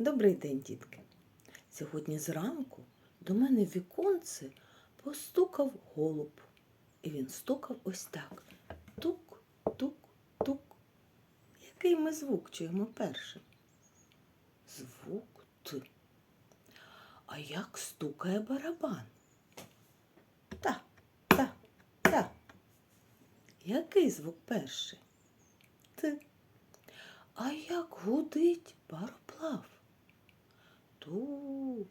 Добрий день, дітки. Сьогодні зранку до мене в віконце постукав голуб. І він стукав ось так. Тук, тук, тук. Який ми звук чуємо першим? Звук Т. А як стукає барабан? Та, та, та. Який звук перший? Т. А як гудить пароплав? Ту,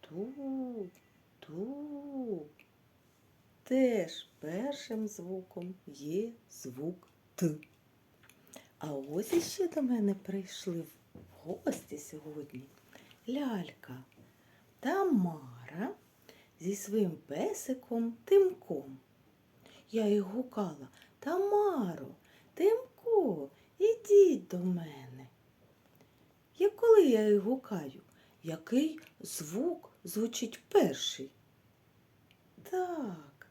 ту, ту. Теж першим звуком є звук Т. А ось іще до мене прийшли в гості сьогодні лялька Тамара зі своїм песиком Тимком. Я їх гукала Тамаро, Тимко, ідіть до мене. Я коли я їх гукаю, який звук звучить перший? Так,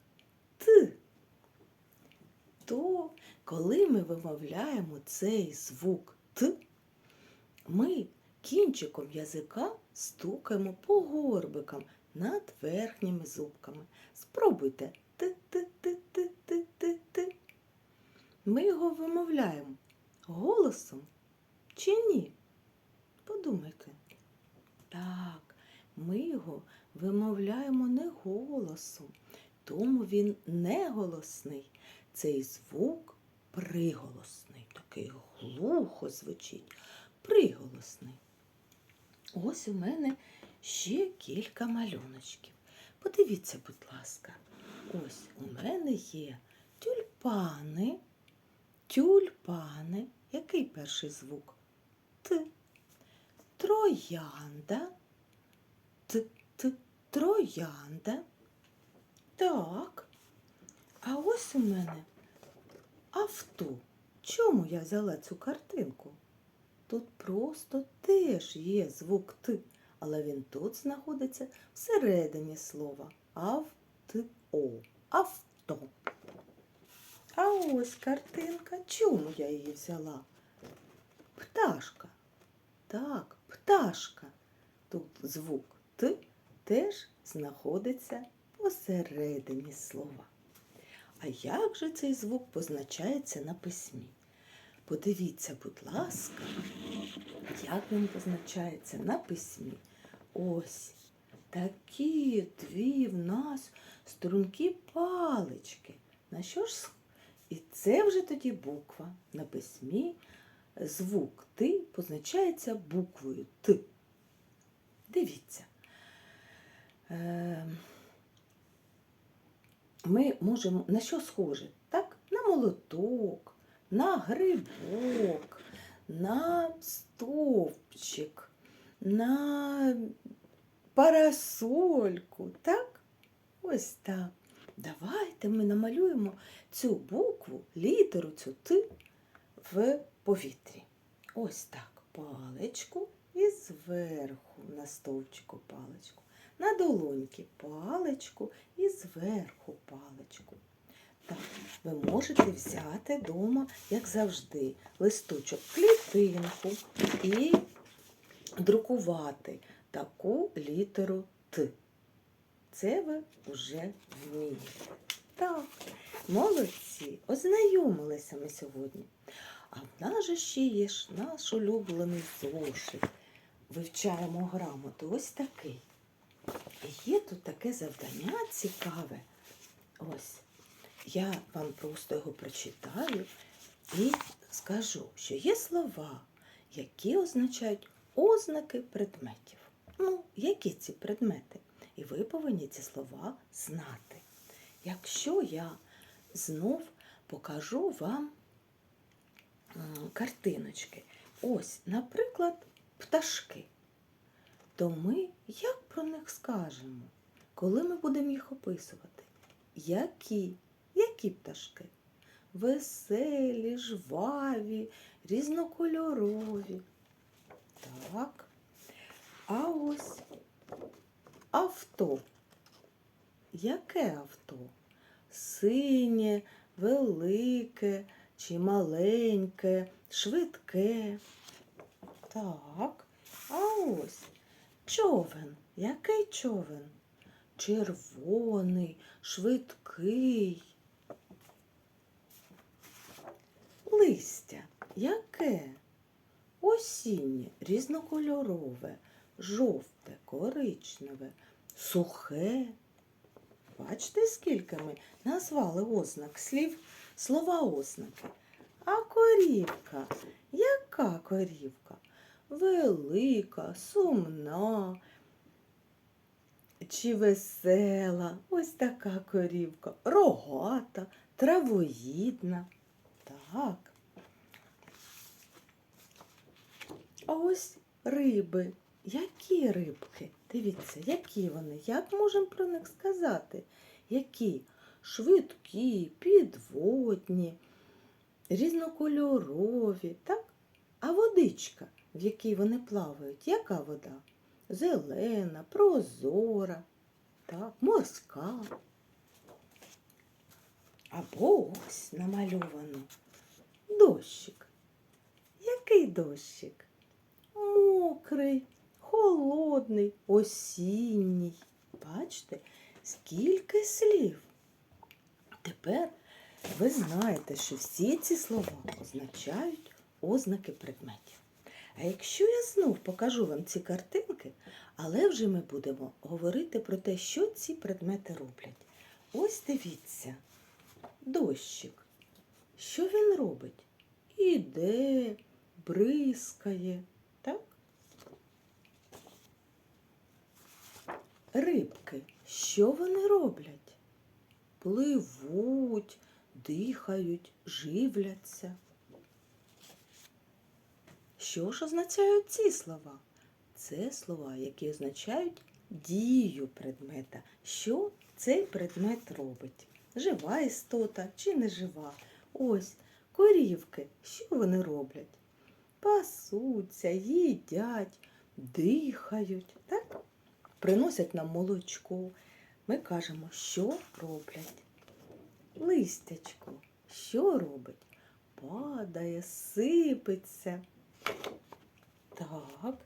Т. То, коли ми вимовляємо цей звук Т, ми кінчиком язика стукаємо по горбикам над верхніми зубками. Спробуйте Т-Т-Т-Т-Т-Т. Ми його вимовляємо голосом чи ні? Подумайте. Так, ми його вимовляємо не голосом, тому він не голосний. Цей звук приголосний, такий глухо звучить, приголосний. Ось у мене ще кілька малюночків. Подивіться, будь ласка, ось у мене є тюльпани, тюльпани. Який перший звук? Т. Троянда. Т, т, троянда. Так. А ось у мене авто. Чому я взяла цю картинку? Тут просто теж є звук Т, але він тут знаходиться всередині слова авто. Авто. А ось картинка. Чому я її взяла? Пташка. Так, пташка. Тут звук Т теж знаходиться посередині слова. А як же цей звук позначається на письмі? Подивіться, будь ласка, як він позначається на письмі. Ось такі дві в нас стрункі палички. На що ж? І це вже тоді буква на письмі. Звук Т позначається буквою Т. Дивіться. Е, Ми можемо на що схоже? Так? На молоток, на грибок, на стовпчик, на парасольку. Так? Ось так. Давайте ми намалюємо цю букву, літеру, цю Т в повітрі. Ось так. Паличку і зверху на стовпчику паличку. На долоньки паличку і зверху паличку. Так, ви можете взяти вдома, як завжди, листочок клітинку і друкувати таку літеру Т. Це ви вже вмієте. Так, молодці, ознайомилися ми сьогодні. А в нас же ще є ж наш улюблений зошит. Вивчаємо грамоту. Ось такий. І Є тут таке завдання цікаве. Ось. Я вам просто його прочитаю і скажу, що є слова, які означають ознаки предметів. Ну, які ці предмети? І ви повинні ці слова знати. Якщо я знов покажу вам картиночки. Ось, наприклад, пташки. То ми як про них скажемо, коли ми будемо їх описувати? Які? Які пташки? Веселі, жваві, різнокольорові. Так. А ось авто. Яке авто? Синє, велике чи маленьке, швидке. Так. А Ось. Човен. Який човен? Червоний, швидкий. Листя. Яке? Осіннє, різнокольорове, жовте, коричневе, сухе. Бачите, скільки ми назвали ознак слів, слова ознаки. А корівка. Яка корівка? Велика, сумна чи весела. Ось така корівка. Рогата, травоїдна. Так. А ось риби. Які рибки? Дивіться, які вони? Як можемо про них сказати? Які? Швидкі, підводні, різнокольорові, так? А водичка, в якій вони плавають, яка вода? Зелена, прозора, так, морська. Або ось намальовано дощик. Який дощик? Мокрий, холодний, осінній. Бачите, скільки слів. Тепер ви знаєте, що всі ці слова означають ознаки предметів. А якщо я знов покажу вам ці картинки, але вже ми будемо говорити про те, що ці предмети роблять. Ось дивіться, дощик. Що він робить? Іде, бризкає, так? Рибки, що вони роблять? Пливуть, дихають, живляться. Що ж означають ці слова? Це слова, які означають дію предмета. Що цей предмет робить? Жива істота чи не жива? Ось корівки, що вони роблять? Пасуться, їдять, дихають, так? приносять нам молочко. Ми кажемо, що роблять? Листячко, що робить? Падає, сипеться. Так,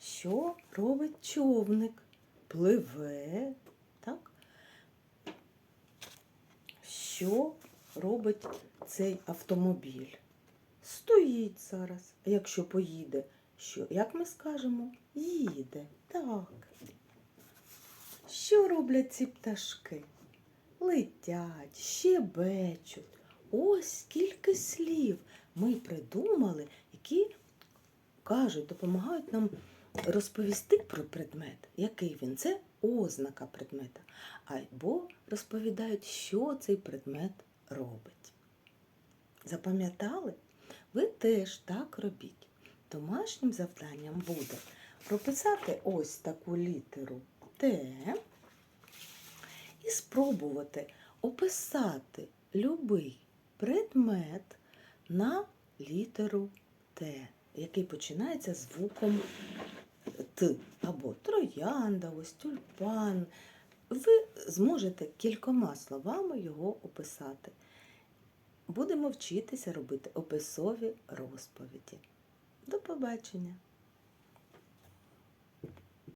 що робить човник? Пливе, так? Що робить цей автомобіль? Стоїть зараз. А якщо поїде, що? Як ми скажемо? Їде. Так. Що роблять ці пташки? Летять, щебечуть. Ось скільки слів ми придумали, які кажуть, допомагають нам розповісти про предмет, який він. Це ознака предмета. Або розповідають, що цей предмет робить. Запам'ятали? Ви теж так робіть. Домашнім завданням буде прописати ось таку літеру Т і спробувати описати любий предмет на літеру Т, який починається звуком Т або троянда, ось тюльпан. Ви зможете кількома словами його описати. Будемо вчитися робити описові розповіді. До побачення!